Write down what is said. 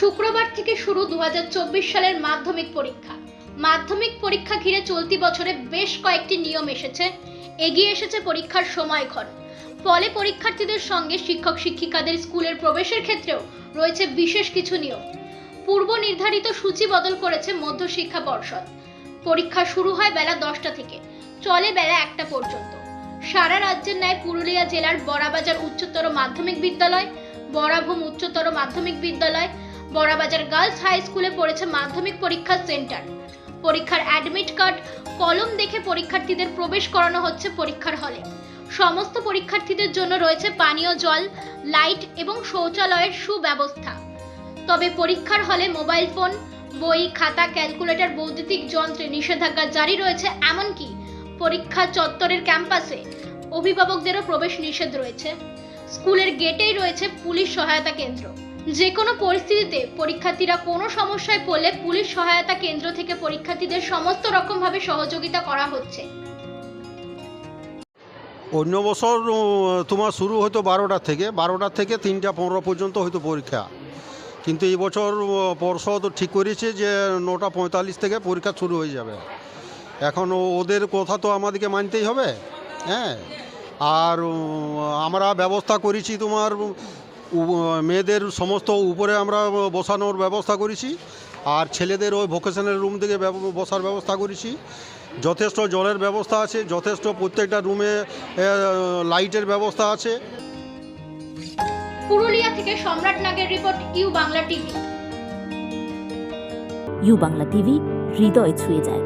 শুক্রবার থেকে শুরু দু হাজার চব্বিশ সালের মাধ্যমিক পরীক্ষা। মাধ্যমিক পরীক্ষা ঘিরে চলতি বছরে বেশ কয়েকটি নিয়ম এসেছে। এগিয়ে এসেছে পরীক্ষার সময়ক্ষণ। ফলে পরীক্ষার্থীদের সঙ্গে শিক্ষক শিক্ষিকাদের স্কুলের প্রবেশের ক্ষেত্রেও রয়েছে বিশেষ কিছু নিয়ম। পূর্ব নির্ধারিত সূচি বদল করেছে মধ্যশিক্ষা পর্ষদ। পরীক্ষা শুরু হয় বেলা দশটা থেকে, চলে বেলা একটা পর্যন্ত। সারা রাজ্যের ন্যায় পুরুলিয়া জেলার বড়াবাজার উচ্চতর মাধ্যমিক বিদ্যালয়, বরাভূম উচ্চতর মাধ্যমিক বিদ্যালয় বড়াবাজার গার্লস হাই স্কুলে পড়েছে মাধ্যমিক পরীক্ষার সেন্টার। পরীক্ষার অ্যাডমিট কার্ড, কলম দেখে পরীক্ষার্থীদের প্রবেশ করানো হচ্ছে পরীক্ষার হলে। সমস্ত পরীক্ষার্থীদের জন্য রয়েছে পানীয় জল, লাইট এবং শৌচালয়ের সুব্যবস্থা। তবে পরীক্ষার হলে মোবাইল ফোন, বই, খাতা, ক্যালকুলেটর, বৈদ্যুতিক যন্ত্রে নিষেধাজ্ঞা জারি রয়েছে, এমনকি পরীক্ষা চত্বরের ক্যাম্পাসে অভিভাবকদেরও প্রবেশ নিষেধ রয়েছে। স্কুলের গেটেই রয়েছে পুলিশ সহায়তা কেন্দ্র। যে কোনো পরিস্থিতিতে পরীক্ষার্থীরা কোনো সমস্যায় পড়লে পুলিশ সহায়তা কেন্দ্র থেকে পরীক্ষার্থীদের সমস্ত রকমভাবে সহযোগিতা করা হচ্ছে। অন্য বছর তোমার শুরু হতো বারোটা থেকে বারোটা থেকে তিনটা পনেরো পর্যন্ত হয়তো পরীক্ষা। কিন্তু এই বছর পর্ষদ ঠিক করেছে যে নটা পঁয়তাল্লিশ থেকে পরীক্ষা শুরু হয়ে যাবে। এখন ওদের কথা তো আমাদেরকে মানতেই হবে হ্যাঁ? আর আমরা ব্যবস্থা করেছি তোমার মেয়েদের সমস্ত উপরে আমরা বসানোর ব্যবস্থা করেছি আর ছেলেদের ওই ভোকেশনাল রুম থেকে ব্যব- বসার ব্যবস্থা করেছি। যথেষ্ট জলের ব্যবস্থা আছে যথেষ্ট প্রত্যেকটা রুমে লাইটের ব্যবস্থা আছে। পুরুলিয়া থেকে সম্রাট নাগের report U Bangla TV. U Bangla TV হৃদয় ছুঁয়ে যায়।